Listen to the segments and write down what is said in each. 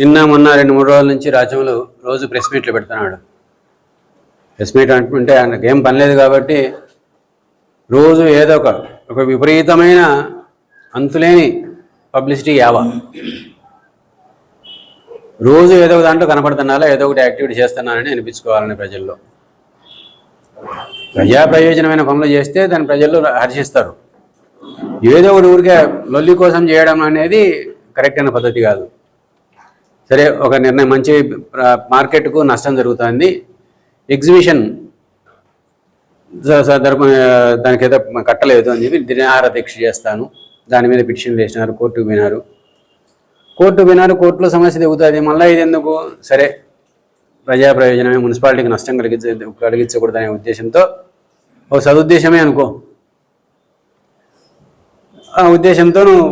నిన్న మొన్న రెండు మూడు రోజుల నుంచి రాజ్యంలో రోజు ప్రెస్ మీట్లు పెడుతున్నాడు. ప్రెస్ మీట్ అంటుంటే ఆయనకు ఏం పని లేదు కాబట్టి రోజు ఏదో ఒక ఒక విపరీతమైన అంతులేని పబ్లిసిటీ యావా. రోజు ఏదో ఒక దాంట్లో కనపడుతున్నారా ఏదో ఒకటి యాక్టివిటీ చేస్తున్నానని అనిపించుకోవాలని ప్రజల్లో. ప్రజా ప్రయోజనమైన పనులు చేస్తే దాన్ని ప్రజలు హర్షిస్తారు. ఏదో ఒకటి ఊరికే లొల్లి కోసం చేయడం అనేది కరెక్ట్ అయిన పద్ధతి కాదు. సరే ఒక నిర్ణయం మంచి మార్కెట్కు నష్టం జరుగుతుంది. ఎగ్జిబిషన్ సందర్భం దానికి ఏదో కట్టలేదు అని చెప్పి దినాహార దీక్ష చేస్తాను. దాని మీద పిటిషన్ వేసినారు కోర్టుకు వినారు కోర్టు వినారు కోర్టులో సమస్య దిగుతుంది. మళ్ళీ ఇది ఎందుకు? సరే ప్రజా ప్రయోజనమే మున్సిపాలిటీకి నష్టం కలిగించ కలిగించకూడదనే ఉద్దేశంతో ఒక సదుద్దేశమే అనుకో. ఆ ఉద్దేశంతో నువ్వు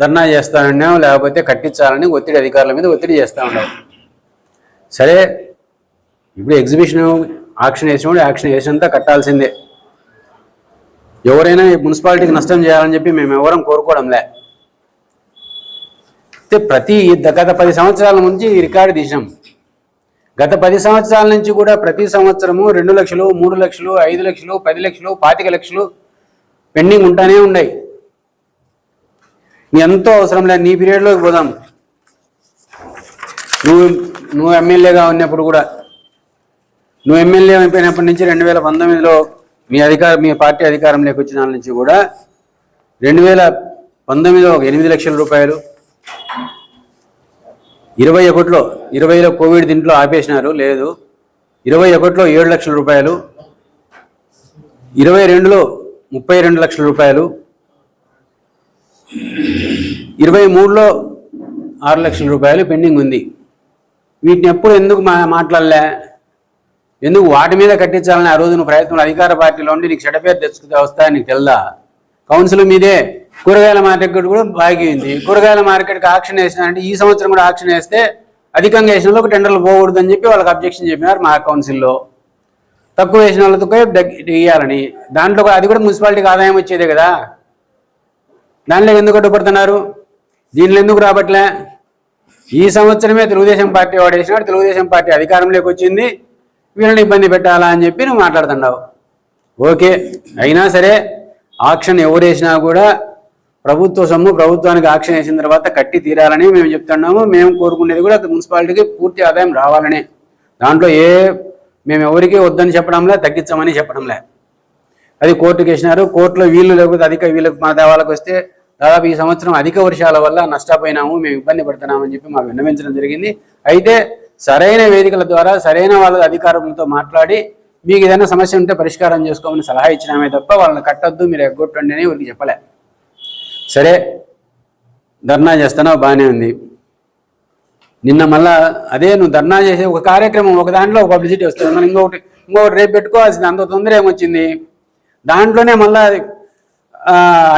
ధర్నా చేస్తానన్నావు లేకపోతే కట్టించాలని ఒత్తిడి అధికారుల మీద ఒత్తిడి చేస్తూ ఉన్నావు సరే ఇప్పుడు ఎగ్జిబిషన్ ఆక్షన్ వేసినప్పుడు యాక్షన్ వేసినంత కట్టాల్సిందే. ఎవరైనా మున్సిపాలిటీకి నష్టం చేయాలని చెప్పి మేము ఎవరం కోరుకోవడంలే అయితే ప్రతి గత పది సంవత్సరాల నుంచి రికార్డు తీసాం గత పది సంవత్సరాల నుంచి కూడా ప్రతి సంవత్సరము రెండు లక్షలు మూడు లక్షలు ఐదు లక్షలు పది లక్షలు పాతిక లక్షలు పెండింగ్ ఉంటానే ఉన్నాయి. ఎంతో అవసరం లేదు నీ పీరియడ్లోకి పోదాం. నువ్వు నువ్వు ఎమ్మెల్యేగా ఉన్నప్పుడు కూడా నువ్వు ఎమ్మెల్యే అయిపోయినప్పటి నుంచి రెండు వేల పంతొమ్మిదిలో మీ అధికార మీ పార్టీ అధికారంలోకి వచ్చిన నుంచి కూడా రెండు వేల పంతొమ్మిదిలో ఒక ఎనిమిది లక్షల రూపాయలు ఇరవై ఒకటిలో ఇరవైలో కోవిడ్ దీంట్లో ఆపేసినారు లేదు. ఇరవై ఒకటిలో ఏడు లక్షల రూపాయలు ఇరవై రెండులో ముప్పై రెండు లక్షల రూపాయలు ఇరవై మూడులో ఆరు లక్షల రూపాయలు పెండింగ్ ఉంది. వీటిని ఎప్పుడు ఎందుకు మా మాట్లాడలే? ఎందుకు వాటి మీద కట్టించాలని ఆ రోజు నువ్వు ప్రయత్నం అధికార పార్టీలో ఉండి నీకు చెడపేరు పేరు తెచ్చుకుంటే వస్తాయని నీకు తెల్దా? కౌన్సిల్ మీదే కూరగాయల మార్కెట్ కూడా బాగింది కూరగాయల మార్కెట్కి ఆక్షన్ వేసినారంటే ఈ సంవత్సరం కూడా ఆక్షన్ వేస్తే అధికంగా వేసిన వాళ్ళకి టెండర్లు పోకూడదు చెప్పి వాళ్ళకి అబ్జెక్షన్ చెప్పినారు మా కౌన్సిల్లో. తక్కువ వేసిన వాళ్ళతో ఇవ్వాలని దాంట్లో అది కూడా మున్సిపాలిటీకి ఆదాయం వచ్చేదే కదా? దానిలో ఎందుకు అడ్డుపడుతున్నారు? దీనిలో ఎందుకు రాబట్లే? ఈ సంవత్సరమే తెలుగుదేశం పార్టీ వాడు వేసినాడు తెలుగుదేశం పార్టీ అధికారంలోకి వచ్చింది. వీళ్ళని ఇబ్బంది పెట్టాలా అని చెప్పి నువ్వు మాట్లాడుతున్నావు. ఓకే అయినా సరే ఆక్షన్ ఎవరు వేసినా కూడా ప్రభుత్వ సొమ్ము ప్రభుత్వానికి ఆక్షన్ వేసిన తర్వాత కట్టి తీరాలని మేము చెప్తున్నాము. మేము కోరుకునేది కూడా మున్సిపాలిటీకి పూర్తి ఆదాయం రావాలని. దాంట్లో ఏ మేము ఎవరికి వద్దని చెప్పడంలే తగ్గించమని చెప్పడంలే. అది కోర్టుకి వేసినారు. కోర్టులో వీళ్ళు లేకపోతే అధిక వీళ్ళకి మన దేవాలకు వస్తే దాదాపు ఈ సంవత్సరం అధిక వర్షాల వల్ల నష్టపోయినాము మేము ఇబ్బంది పడుతున్నామని చెప్పి మాకు విన్నవించడం జరిగింది. అయితే సరైన వేదికల ద్వారా సరైన వాళ్ళ అధికారులతో మాట్లాడి మీకు ఏదైనా సమస్య ఉంటే పరిష్కారం చేసుకోమని సలహా ఇచ్చినామే తప్ప వాళ్ళని కట్టొద్దు మీరు ఎగ్గొట్టండి అని వీరికి చెప్పలే. సరే ధర్నా చేస్తానో బాగానే ఉంది. నిన్న మళ్ళా అదే నువ్వు ధర్నా చేసే ఒక కార్యక్రమం ఒక దాంట్లో ఒక పబ్లిసిటీ వస్తుంది. మనం ఇంకొకటి ఇంకొకటి రేపు పెట్టుకోవాల్సింది. అంత తొందర ఏమొచ్చింది? దాంట్లోనే మళ్ళా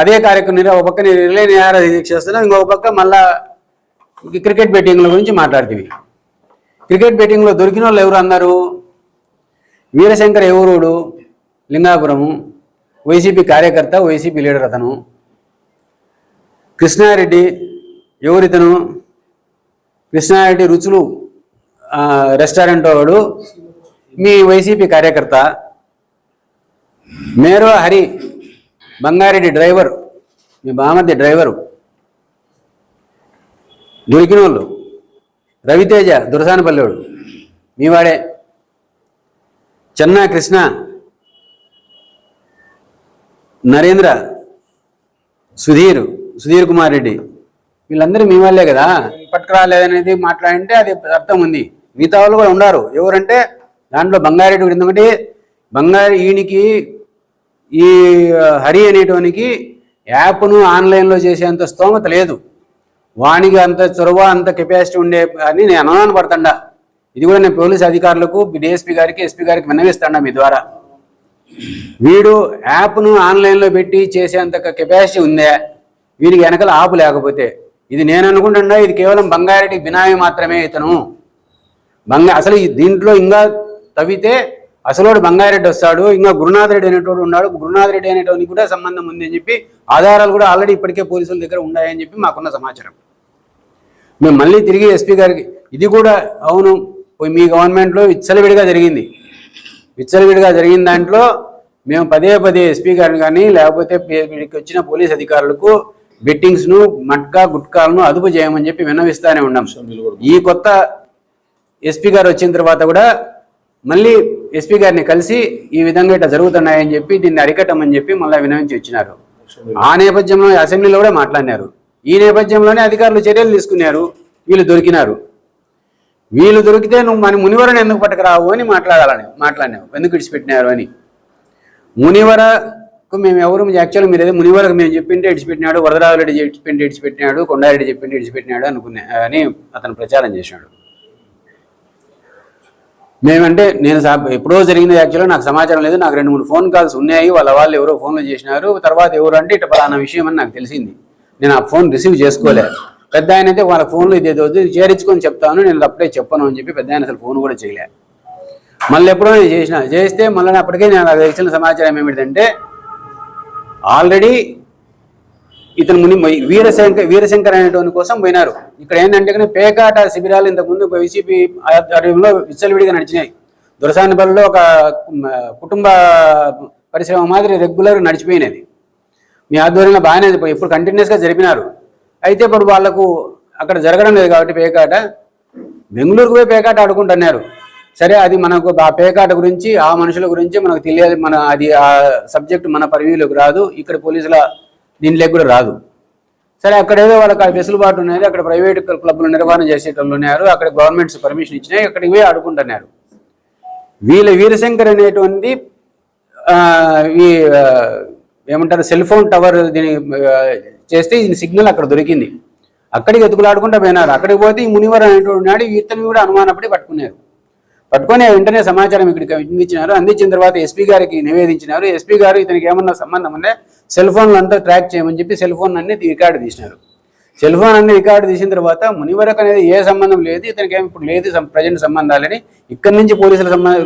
అదే కార్యక్రమం ఒక పక్క నేను రిలే నిహార చేస్తున్నాను ఇంకొక పక్క మళ్ళా క్రికెట్ బెట్టింగ్ల గురించి మాట్లాడుతుంది క్రికెట్ బెట్టింగ్లో దొరికిన వాళ్ళు ఎవరు అన్నారు? వీరశంకర్ ఎవరుడు లింగాపురము వైసీపీ కార్యకర్త వైసీపీ లీడర్ అతను. కృష్ణారెడ్డి ఎవరితను కృష్ణారెడ్డి రుచులు రెస్టారెంట్ వాడు. మీ వైసీపీ కార్యకర్త. మేరో హరి బంగారెడ్డి డ్రైవర్ మీ బామర్ది డ్రైవరు దొరికిన వాళ్ళు రవితేజ దురసానపల్లివాడు మీవాడే చెన్నా కృష్ణ నరేంద్ర సుధీర్ సుధీర్ కుమార్ రెడ్డి వీళ్ళందరూ మీ వాళ్ళే కదా? పట్టుకురాలేదనేది మాట్లాడింటే అది అర్థం ఉంది. మిగతా వాళ్ళు కూడా ఉన్నారు. ఎవరంటే దాంట్లో బంగారెడ్డి ఎందుకంటే బంగారు ఈయనకి ఈ హరి అనేటోనికి యాప్ను ఆన్లైన్లో చేసేంత స్తోమత లేదు. వానికి అంత చొరవ అంత కెపాసిటీ ఉండే అని నేను అనుమానం పడుతుండా. ఇది కూడా నేను పోలీస్ అధికారులకు డిఎస్పీ గారికి ఎస్పీ గారికి విన్నవిస్తాడా మీ ద్వారా. వీడు యాప్ను ఆన్లైన్లో పెట్టి చేసేంత కెపాసిటీ ఉందే వీడికి వెనకాల ఆపు లేకపోతే. ఇది నేను అనుకుంటున్నా ఇది కేవలం బంగారెడ్డి బినామీ మాత్రమే ఇతను. బంగా అసలు ఈ దీంట్లో ఇంకా తవ్వితే అసలోడు బంగారెడ్డి వస్తాడు ఇంకా గురునాథ్ రెడ్డి అనేటోడు ఉన్నాడు. గురునాథ్ రెడ్డి అనేటోనికి కూడా సంబంధం ఉంది అని చెప్పి ఆధారాలు కూడా ఆల్రెడీ ఇప్పటికే పోలీసుల దగ్గర ఉన్నాయని చెప్పి మాకున్న సమాచారం. మేము మళ్ళీ తిరిగి ఎస్పీ గారికి ఇది కూడా అవును పోయి మీ గవర్నమెంట్లో విచ్చలవిడిగా జరిగింది. విచ్చలవిడిగా జరిగిన దాంట్లో మేము పదే పదే ఎస్పీ గారిని కానీ లేకపోతే వచ్చిన పోలీస్ అధికారులకు బెట్టింగ్స్ను మట్కా గుట్కాలను అదుపు చేయమని చెప్పి విన్నవిస్తానే ఉన్నాం. ఈ కొత్త ఎస్పీ గారు వచ్చిన తర్వాత కూడా మళ్ళీ ఎస్పీ గారిని కలిసి ఈ విధంగా ఇట్లా జరుగుతున్నాయని చెప్పి దీన్ని అరికట్టమని చెప్పి మళ్ళీ వినవించి వచ్చినారు. ఆ నేపథ్యంలో అసెంబ్లీలో కూడా మాట్లాడినారు. ఈ నేపథ్యంలోనే అధికారులు చర్యలు తీసుకున్నారు. వీళ్ళు దొరికినారు. వీళ్ళు దొరికితే నువ్వు మన మునివరని ఎందుకు పట్టుకురావు అని మాట్లాడాలని మాట్లాడినావు. ఎందుకు ఇడిచిపెట్టినారు అని. మునివరకు మేము ఎవరు యాక్చువల్ మీరు ఏదో మునివరకు మేము చెప్పింటే ఇడిచిపెట్టినాడు వరదరాజు రెడ్డి చెప్పింటే ఇడిచిపెట్టినాడు కొండారెడ్డి చెప్పింటే ఇడిచిపెట్టినాడు అనుకునే అని అతను ప్రచారం చేసినాడు మేమంటే నేను ఎప్పుడో జరిగింది యాక్చువల్గా నాకు సమాచారం లేదు. నాకు రెండు మూడు ఫోన్ కాల్స్ ఉన్నాయి. వాళ్ళ వాళ్ళు ఎవరో ఫోన్లు చేసినారు. తర్వాత ఎవరు అంటే ఇట్లా పలానా విషయం అని నాకు తెలిసింది. నేను ఆ ఫోన్ రిసీవ్ చేసుకోలేదు పెద్ద ఆయన అయితే వాళ్ళ ఫోన్లో ఇది ఏదో వద్దు, చెప్తాను. నేను అప్పుడే చెప్పను అని చెప్పి పెద్ద ఆయన అసలు ఫోన్ కూడా చేయలే. మళ్ళీ ఎప్పుడో నేను చేసిన. చేస్తే మళ్ళీ అప్పటికే నేను తెలిసిన సమాచారం ఏమిటంటే ఆల్రెడీ ఇతను ముని వీరశంకర్ వీరశంకర్ అనేటువంటి కోసం పోయినారు. ఇక్కడ ఏంటంటే పేకాట శిబిరాలు ఇంతకుముందు వైసీపీ ఆధ్వర్యంలో విచ్చలవిడిగా నడిచినాయి. దొరసానిపల్లిలో ఒక కుటుంబ పరిశ్రమ మాదిరి రెగ్యులర్ నడిచిపోయినది. మీ ఆధ్వర్యంలో బాగానే ఇప్పుడు కంటిన్యూస్గా జరిపినారు. అయితే ఇప్పుడు వాళ్ళకు అక్కడ జరగడం లేదు కాబట్టి పేకాట. బెంగళూరుకు పోయి పేకాట ఆడుకుంటున్నారు. సరే అది మనకు ఆ పేకాట గురించి ఆ మనుషుల గురించి మనకు తెలియాలి మన అది ఆ సబ్జెక్ట్ మన పరిధిలోకి రాదు. ఇక్కడ పోలీసుల దీనిలోకి కూడా రాదు. సరే అక్కడ ఏదో వాళ్ళకి వెసులుబాటు ఉన్నది అక్కడ ప్రైవేట్ క్లబ్లు నిర్వహణ చేసేటోళ్ళు ఉన్నారు అక్కడ గవర్నమెంట్స్ పర్మిషన్ ఇచ్చినాయి అక్కడికి పోయి ఆడుకుంటున్నారు. వీళ్ళ వీరశంకర్ అనేటువంటి ఈ ఏమంటారు సెల్ ఫోన్ టవర్ దీని చేస్తే ఈ సిగ్నల్ అక్కడ దొరికింది. అక్కడికి ఎతుకులాడుకుంటూ పోయినారు. అక్కడికి పోతే ఈ మునివర్ అనేటువంటి నాడు ఇతను కూడా అనుమానపడి పట్టుకున్నారు. పట్టుకొని వెంటనే సమాచారం ఇక్కడికి అందించినారు. అందించిన తర్వాత ఎస్పీ గారికి నివేదించినారు. ఎస్పీ గారు ఇతనికి ఏమన్నా సంబంధం ఉంటే సెల్ ఫోన్లు అంతా ట్రాక్ చేయమని చెప్పి సెల్ ఫోన్ అన్ని రికార్డు తీసినారు. సెల్ ఫోన్ అన్ని రికార్డు తీసిన తర్వాత మునివరకు అనేది ఏ సంబంధం లేదు ఇతనికి ఏమి ఇప్పుడు లేదు ప్రజెంట్ సంబంధాలని ఇక్కడి నుంచి పోలీసులు సంబంధం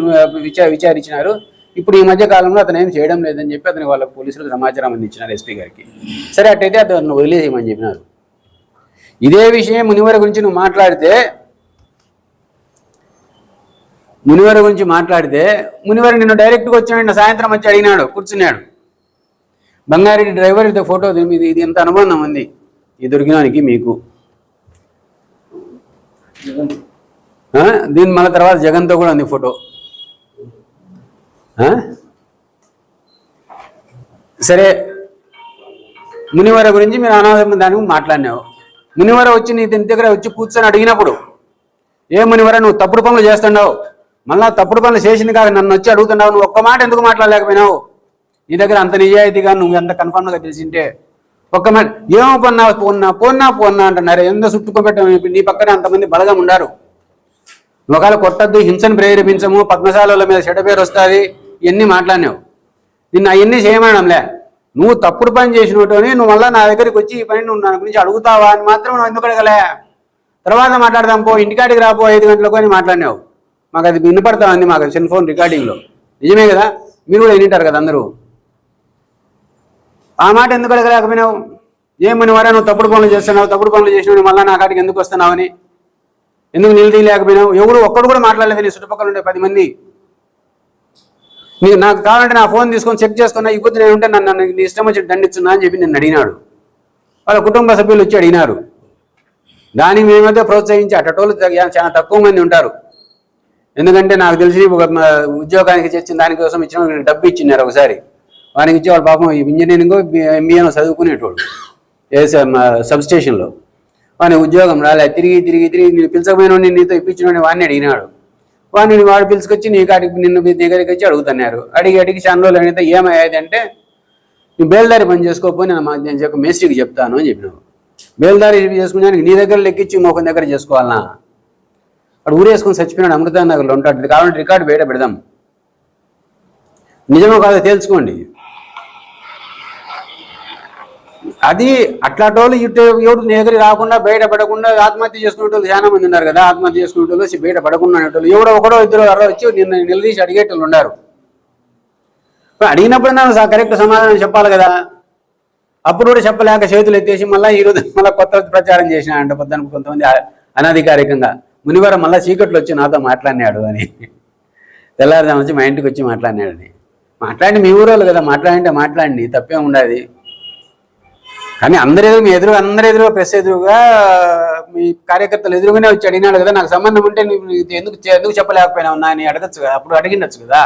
విచార విచారించినారు. ఇప్పుడు ఈ మధ్య కాలంలో అతను ఏం చేయడం లేదని చెప్పి అతని వాళ్ళ పోలీసులకు సమాచారం అందించినారు ఎస్పీ గారికి. సరే అట్టయితే అతను వదిలేసేయమని చెప్పినారు. ఇదే విషయం మునివర గురించి నువ్వు మాట్లాడితే మునివర గురించి మాట్లాడితే మునివర నిన్ను డైరెక్ట్గా వచ్చాడు సాయంత్రం వచ్చి అడిగినాడు కూర్చున్నాడు. బంగారెడ్డి డ్రైవర్ ఇది ఫోటో ఇది మీద ఇది ఎంత అనుబంధం ఉంది? ఈ దొరికినానికి మీకు. దీని మళ్ళీ తర్వాత జగన్తో కూడా ఉంది ఫోటో సరే మునివర గురించి మీరు అనాథం దానికి మాట్లాడినావు. మునివర వచ్చి నీ దీని దగ్గర వచ్చి కూర్చొని అడిగినప్పుడు ఏ మునివర నువ్వు తప్పుడు పనులు చేస్తున్నావు? మళ్ళా తప్పుడు పనులు చేసింది కాక నన్ను వచ్చి అడుగుతున్నావు నువ్వు ఒక్క మాట ఎందుకు మాట్లాడలేకపోయినావు? నీ దగ్గర అంత నిజాయితీగా నువ్వు ఎంత కన్ఫర్మ్గా తెలిసింటే ఒక్క మాట ఏమో పొన్నా పోన్నా పోన్నా పోన్నా అంటున్నారు. ఎందుకు చుట్టుకోబెట్టాము నీ పక్కన అంతమంది బలగం ఉండారు. ఒకవేళ కొట్టద్దు హింసను ప్రేరేపించము పద్మశాలల మీద చెడ పేరు వస్తుంది ఇవన్నీ మాట్లాడినావు? నిన్ను అవన్నీ చేయమనంలే నువ్వు తప్పుడు పని చేసినట్టుని నువ్వు మళ్ళీ నా దగ్గరికి వచ్చి ఈ పని నువ్వు నా గురించి అడుగుతావా అని మాత్రం నువ్వు ఎందుకు అడగలే? తర్వాత మాట్లాడదాం పో ఇంటికాడికి రాపో ఐదు గంటలకు అని మాట్లాడినావు. మాకు అది వినపడతా ఉంది మాకు సెల్ ఫోన్ రికార్డింగ్లో నిజమే కదా? మీరు కూడా వినింటారు కదా అందరూ? ఆ మాట ఎందుకు అడగలేకపోయినావు? ఏమని వారా నువ్వు తప్పుడు పనులు చేస్తున్నావు? తప్పుడు పనులు చేసినావు మళ్ళీ నా కాడికి ఎందుకు వస్తున్నావని? ఎందుకు నిలదీయలేకపోయినావు ఎవరు ఒక్కడు కూడా మాట్లాడలేదు నీ చుట్టుపక్కల ఉండే పది మంది. నీకు నాకు కావాలంటే నా ఫోన్ తీసుకొని చెక్ చేసుకున్నా ఈ కొద్ది నేను ఉంటే నన్ను నీ ఇష్టం వచ్చి దండిస్తున్నా అని చెప్పి నిన్ను అడిగినాడు. వాళ్ళ కుటుంబ సభ్యులు వచ్చి అడిగినారు. దాన్ని మేమైతే ప్రోత్సహించి అట్టటోళ్ళు తగ్గ- చాలా తక్కువ మంది ఉంటారు. ఎందుకంటే నాకు తెలిసి ఒక ఉద్యోగానికి చేసిన దానికోసం ఇచ్చిన డబ్బు ఇచ్చినారు ఒకసారి. వానికి ఇచ్చి వాళ్ళ పాపం ఇంజనీరింగ్ ఎంబీఏను చదువుకునేటోడు. ఏ సబ్ స్టేషన్లో వాని ఉద్యోగం రాలే తిరిగి తిరిగి తిరిగి నేను పిలిచకపోయిన నీతో ఇప్పించిన వాడిని అడిగినాడు. వాడిని వాడు పిలుచుకొచ్చి నీ కాడికి నిన్ను మీ దగ్గరికి వచ్చి అడుగుతున్నారు. అడిగి అడిగి చాలా రోజులు అడిగితే ఏమయ్యేది అంటే నువ్వు బేల్దారి పని చేసుకోకపోయి నేను మా- నేను మేస్త్రికి చెప్తాను అని చెప్పినావు బేల్దారి చేసుకున్నానికి నీ దగ్గర లెక్కించి ఇంకొక దగ్గర చేసుకోవాలనా? అక్కడ ఊరేసుకొని చచ్చిపోయినాడు అమృత నగర్లో ఉంటాడు. కావాలంటే రికార్డు బయట పెడదాం. నిజమో కాదో తేల్చుకోండి. అది అట్లాంటోళ్ళు ఇటు ఎవడు నీ రాకుండా బయట పడకుండా ఆత్మహత్య చేసుకునేటోళ్ళు చాలా మంది ఉన్నారు కదా. ఆత్మహత్య చేసుకునేటోళ్ళు వచ్చి బయట పడకుండా అనేటోళ్ళు ఎవడో ఒకడో ఇద్దరు అరవై వచ్చి నిన్ను నిలదీసి అడిగేటోళ్ళు ఉన్నారు. మరి అడిగినప్పుడు నాకు కరెక్ట్ సమాధానం చెప్పాలి కదా. అప్పుడు కూడా చెప్పలేక చేతులు ఎత్తేసి మళ్ళీ ఈరోజు మళ్ళీ కొత్త ప్రచారం చేసిన అంటే పొద్దున కొంతమంది అనధికారికంగా. మునివారం మళ్ళీ చీకట్లో వచ్చి నాతో మాట్లాడినాడు అని. తెల్లారుదాం వచ్చి మా ఇంటికి వచ్చి మాట్లాడినాడు అని మాట్లాడి మీ ఊరోళ్ళు కదా మాట్లాడింటే మాట్లాడండి తప్పే ఉండదు. కానీ అందరి ఎదురు మీ ఎదురు అందరి ఎదురు ప్రెస్ ఎదురుగా మీ కార్యకర్తలు ఎదురుగానే వచ్చి అడిగినాడు కదా నాకు సంబంధం ఉంటే ఎందుకు ఎందుకు చెప్పలేకపోయినా ఉన్నా అని అడగచ్చు కదా అప్పుడు అడిగినచ్చు కదా.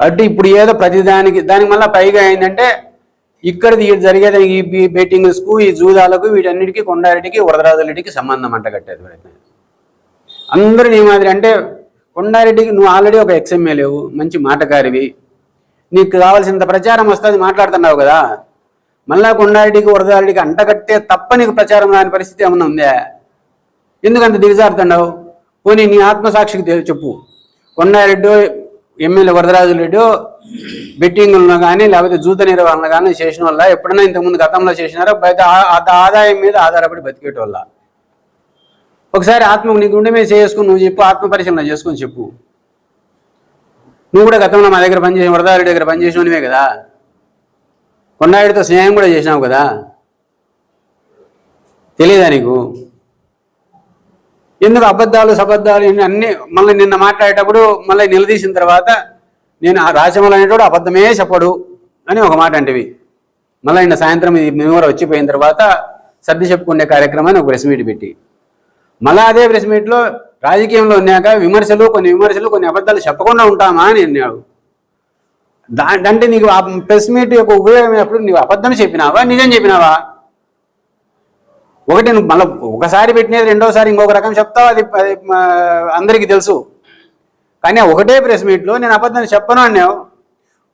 అంటే ఇప్పుడు ఏదో ప్రతిదానికి దానికి మళ్ళీ పైగా ఏంటంటే ఇక్కడ జరిగేది ఈ బెట్టింగ్స్కు ఈ జూదాలకు వీటన్నిటికీ కొండారెడ్డికి వరదరాజులరెడ్డికి సంబంధం అంట కట్టేది ప్రయత్నం అందరూ నీ మాదిరి అంటే కొండారెడ్డికి నువ్వు ఆల్రెడీ ఒక ఎక్స్ఎమ్మెల్యేవు మంచి మాటకారివి నీకు కావాల్సినంత ప్రచారం వస్తుంది మాట్లాడుతున్నావు కదా. మళ్ళా కొండారెడ్డికి వరదారెడ్డికి అంటగట్టే తప్ప నీకు ప్రచారం రాని పరిస్థితి ఏమన్నా ఉందా? ఎందుకంత దిగజారుతున్నావు? పోనీ నీ ఆత్మసాక్షికి చెప్పు. కొండారెడ్డి ఎమ్మెల్యే వరదరాజు రెడ్డి బెట్టింగ్లను కానీ లేకపోతే జూత నిర్వహణ కానీ చేసిన వల్ల ఎప్పుడైనా ఇంతకుముందు గతంలో చేసినారో బయట ఆ- ఆదాయం మీద ఆధారపడి బతికేటోళ్ళ ఒకసారి ఆత్మ నీ గుండె మీద చేసుకుని నువ్వు చెప్పు ఆత్మ పరిశీలన చేసుకుని చెప్పు. నువ్వు కూడా గతంలో మా దగ్గర పనిచేసి వరదారెడ్డి దగ్గర పనిచేసినవే కదా. కొండారెడ్డితో స్నేహం కూడా చేసినావు కదా. తెలియదా నీకు? ఎందుకు అబద్ధాలు సబద్ధాలు అన్ని మళ్ళీ నిన్న మాట్లాడేటప్పుడు మళ్ళీ నిలదీసిన తర్వాత నేను ఆ రాజమౌళి అనేటోడు అబద్ధమే చెప్పడు అని ఒక మాట అంటివి. మళ్ళీ నిన్న సాయంత్రం ఇది మేము కూడా వచ్చిపోయిన తర్వాత సర్ది చెప్పుకునే కార్యక్రమాన్ని ఒక ప్రెస్ మీట్ పెట్టి. మళ్ళీ అదే ప్రెస్ మీట్లో రాజకీయంలో ఉన్నాక విమర్శలు కొన్ని విమర్శలు కొన్ని అబద్ధాలు చెప్పకుండా ఉంటామా అని అన్నాడు. దా అంటే నీకు ఆ ప్రెస్ మీట్ యొక్క ఉపయోగం ఎప్పుడు? నీవు అబద్ధం చెప్పినావా? నిజం చెప్పినావా? ఒకటి నువ్వు మళ్ళీ ఒకసారి పెట్టినది రెండోసారి ఇంకొక రకం చెప్తావు అది అది అందరికీ తెలుసు. కానీ ఒకటే ప్రెస్ మీట్లో నేను అబద్ధం చెప్పను అన్నావు.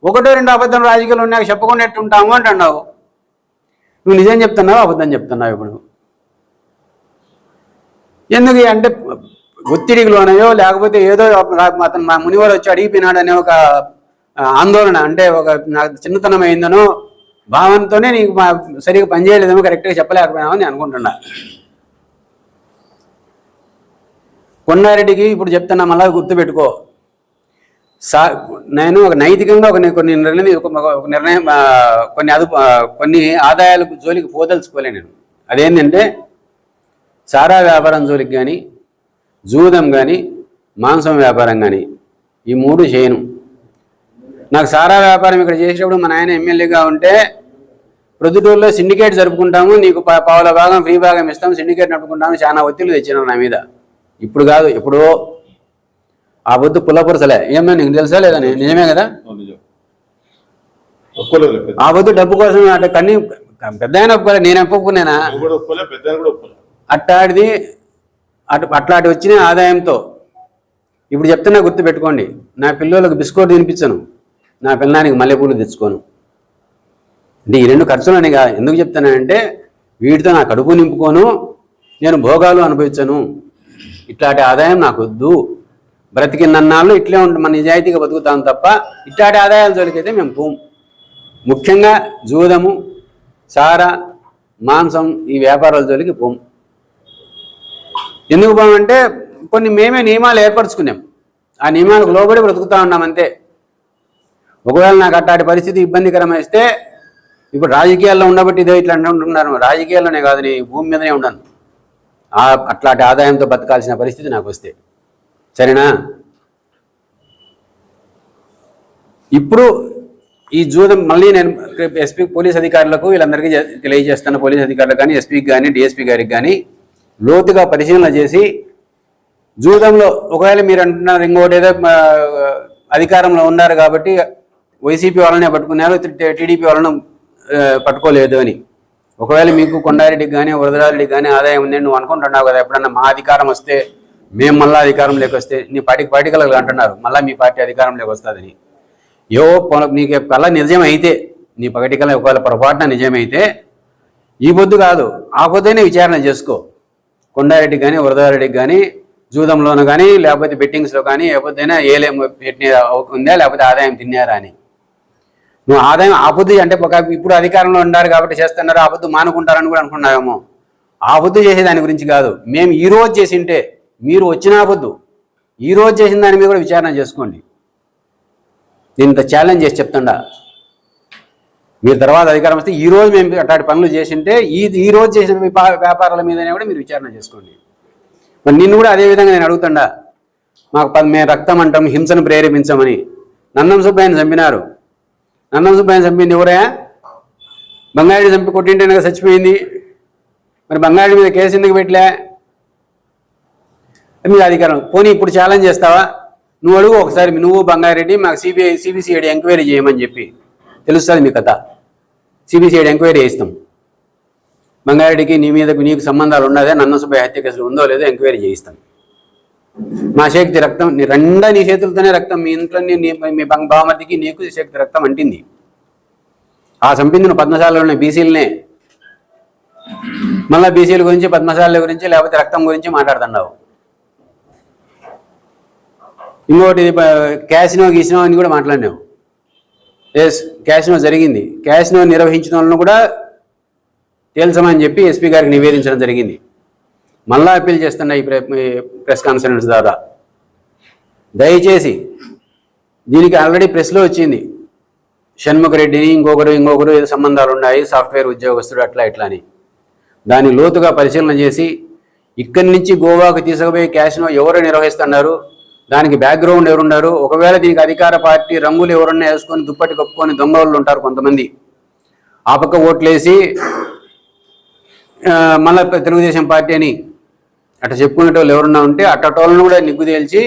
ఒకటో రెండు అబద్ధం రాజకీయాలు ఉన్నాక చెప్పకుండా ఎట్టుంటాము అంటున్నావు. నువ్వు నిజం చెప్తున్నావు అబద్ధం చెప్తున్నావు ఇప్పుడు? ఎందుకు అంటే ఒత్తిడికి లోనయో లేకపోతే ఏదో అతను మా మునివారు వచ్చి అడిగిపోయినాడు అనే ఒక ఆందోళన అంటే ఒక నాకు చిన్నతనం అయిందనో భావనతోనే నీకు మా సరిగా పనిచేయలేదేమో కరెక్ట్గా చెప్పలేకపోయినామని నేను అనుకుంటున్నా. కొండారెడ్డికి ఇప్పుడు చెప్తున్నా మళ్ళీ గుర్తుపెట్టుకో. సా నేను ఒక నైతికంగా ఒక కొన్ని నిర్ణయం ఒక నిర్ణయం కొన్ని అదుపు కొన్ని ఆదాయాలకు జోలికి పోదలుచుకోలే నేను. అదేంటంటే సారా వ్యాపారం జోలికి కానీ జూదం కానీ మాంసం వ్యాపారం కానీ ఈ మూడు చేయను. నాకు సారా వ్యాపారం ఇక్కడ చేసేటప్పుడు మా నాయన ఎమ్మెల్యేగా ఉంటే ప్రొద్దుటూరులో సిండికేట్ జరుపుకుంటాము నీకు పావుల భాగం ఫ్రీ భాగం ఇస్తాం సిండికేట్ నడుపుకుంటాము చాలా ఒత్తిడి తెచ్చినావు నా మీద. ఇప్పుడు కాదు ఎప్పుడో ఆ పొద్దు పుల్లపురసలే ఏమన్నా నీకు తెలుసా లేదా? నిజమే కదా? ఆ పొద్దు డబ్బు కోసం అంటే కన్నీ పెద్ద ఆయన ఒప్పుకోలే నేను ఒప్పుకున్నానా? అట్లాంటిది అటు అట్లాంటి వచ్చిన ఆదాయంతో. ఇప్పుడు చెప్తున్నా గుర్తు పెట్టుకోండి నా పిల్లలకు బిస్కెట్ తినిపించను నా పిల్లానికి మల్లెపూలు తెచ్చుకోను. అంటే ఈ రెండు ఖర్చులని కాదు ఎందుకు చెప్తానంటే వీటితో నా కడుపు నింపుకోను నేను భోగాలు అనుభవించను. ఇట్లాంటి ఆదాయం నాకు వద్దు బ్రతికినన్నాళ్ళు ఇట్లే ఉంటే మన నిజాయితీగా బతుకుతాం తప్ప ఇట్లాంటి ఆదాయాల జోలికైతే మేము పోం. ముఖ్యంగా జూదము చార మాంసం ఈ వ్యాపారాల జోలికి పోం. ఎందుకు పోమంటే కొన్ని మేమే నియమాలు ఏర్పరచుకున్నాం. ఆ నియమాలకు లోబడి బ్రతుకుతా ఉన్నాం అంతే. ఒకవేళ నాకు అట్లాంటి పరిస్థితి ఇబ్బందికరమైస్తే ఇప్పుడు రాజకీయాల్లో ఉండబట్టి ఇదో ఇట్లా అంటున్నారు రాజకీయాల్లోనే కాదు నీ భూమి మీదనే ఉండను అట్లాంటి ఆదాయంతో బతకాల్సిన పరిస్థితి నాకు వస్తే. సరేనా? ఇప్పుడు ఈ జూదం మళ్ళీ నేను ఎస్పీ పోలీస్ అధికారులకు వీళ్ళందరికీ జే- తెలియజేస్తాను. పోలీస్ అధికారులకు కానీ ఎస్పీకి కానీ డిఎస్పీ గారికి కానీ లోతుగా పరిశీలన చేసి జూదంలో ఒకవేళ మీరు అంటున్నారు ఇంకోటి ఏదో అధికారంలో ఉన్నారు కాబట్టి వైసీపీ వాళ్ళనే పట్టుకున్నారు టీడీపీ వాళ్ళను పట్టుకోలేదు అని. ఒకవేళ మీకు కొండారెడ్డికి కానీ వరదరారెడ్డికి కానీ ఆదాయం ఉందని నువ్వు అనుకుంటున్నావు కదా ఎప్పుడన్నా మా అధికారం వస్తే మేము మళ్ళీ అధికారం వస్తే నీ పార్టీకి పార్టీకలు అంటున్నారు మళ్ళీ మీ పార్టీ అధికారం వస్తుందని యో నీకు కళ నిజం అయితే నీ పగటికల ఒకవేళ పొరపాటున నిజమైతే ఈ పొద్దు కాదు ఆ పొద్దునే విచారణ చేసుకో. కొండారెడ్డికి కానీ వరదారెడ్డికి కానీ జూదంలోనూ కానీ లేకపోతే బెట్టింగ్స్లో కానీ లేకపోతే ఏలేం పెట్టిన ఉందా లేకపోతే ఆదాయం తిన్నారా అని. నువ్వు ఆదాయం ఆపొద్దు అంటే ఒక ఇప్పుడు అధికారంలో ఉన్నారు కాబట్టి చేస్తున్నారు ఆపొద్దు మానుకుంటారని కూడా అనుకున్నావేమో ఆపొద్దు చేసే దాని గురించి కాదు. మేము ఈ రోజు చేసింటే మీరు వచ్చిన ఆపొద్దు. ఈ రోజు చేసిన దాని మీద కూడా విచారణ చేసుకోండి. నేను ఇంత ఛాలెంజ్ చేసి చెప్తుండా. మీరు తర్వాత అధికారం వస్తే ఈ రోజు మేము అట్లాంటి పనులు చేసింటే ఈ ఈ రోజు చేసిన వ్యాపారాల మీదనే కూడా మీరు విచారణ చేసుకోండి. మరి నిన్ను కూడా అదే విధంగా నేను అడుగుతుండా. మాకు మేము రక్తం అంటాం హింసను ప్రేరేపించమని. నందం సుబ్బయ్యని చంపినారు. నందం సుబ్బయ్యని చంపింది ఎవరే? బంగారెడ్డి చంపి కొట్టింటే నాకు చచ్చిపోయింది. మరి బంగారెడ్డి మీద కేసు ఎందుకు పెట్టలే? మీద అధికారం. పోనీ ఇప్పుడు ఛాలెంజ్ చేస్తావా? నువ్వు అడుగు ఒకసారి. నువ్వు బంగారెడ్డి మాకు సిబిఐ సిబిసిఐడి ఎంక్వైరీ చేయమని చెప్పి. తెలుస్తుంది మీ కథ. సిబిసిఐడి ఎంక్వైరీ చేస్తాం బంగారెడ్డికి నీ మీద నీకు సంబంధాలు ఉన్నదే నన్న సుబ్బయ్య హత్య కేసులు ఉందో లేదో ఎంక్వైరీ చేయిస్తాం. మా శక్తి రక్తం రెండా నీ చేతులతోనే రక్తం మీ ఇంట్లో నీ- మీ బావమతికి నీకు శక్తి రక్తం అంటింది. ఆ చంపింది నువ్వు పద్మశాలలో బీసీలనే. మళ్ళీ బీసీల గురించి పద్మశాల గురించి లేకపోతే రక్తం గురించి మాట్లాడుతున్నావు. ఇంకోటి క్యాసినో గీసినో అని కూడా మాట్లాడినావు. ఎస్ క్యాసినో జరిగింది. క్యాసినో నిర్వహించిన వాళ్ళను కూడా తేల్చమని చెప్పి ఎస్పీ గారికి నివేదించడం జరిగింది. మళ్ళా అప్పీల్ చేస్తున్నా ఈ ప్రె- ప్రెస్ కాన్ఫరెన్స్ ద్వారా. దయచేసి దీనికి ఆల్రెడీ ప్రెస్లో వచ్చింది. షణ్ముఖ రెడ్డిని ఇంకొకరు ఇంకొకరు ఏదో సంబంధాలు ఉన్నాయి సాఫ్ట్వేర్ ఉద్యోగస్తుడు అట్లా ఇట్లా అని. దాన్ని లోతుగా పరిశీలన చేసి ఇక్కడి నుంచి గోవాకు తీసుకుపోయే క్యాష్ను ఎవరు నిర్వహిస్తున్నారు దానికి బ్యాక్గ్రౌండ్ ఎవరున్నారు ఒకవేళ దీనికి అధికార పార్టీ రంగులు ఎవరన్నా వేసుకొని దుప్పటి కప్పుకొని దొంగ వాళ్ళు ఉంటారు కొంతమంది. ఆ పక్క ఓట్లేసి మళ్ళీ తెలుగుదేశం పార్టీ అని అట్లా చెప్పుకునే వాళ్ళు ఎవరన్నా ఉంటే అట్టటోళ్ళను కూడా నిగ్గు తేల్చి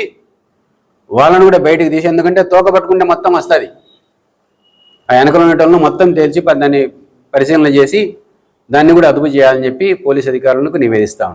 వాళ్ళను కూడా బయటకు తీసి ఎందుకంటే తోక పట్టుకుంటే మొత్తం వస్తుంది. ఆ వెనకలు ఉండేటోళ్ళను మొత్తం తేల్చి దాన్ని పరిశీలన చేసి దాన్ని కూడా అదుపు చేయాలని చెప్పి పోలీస్ అధికారులకు నివేదిస్తా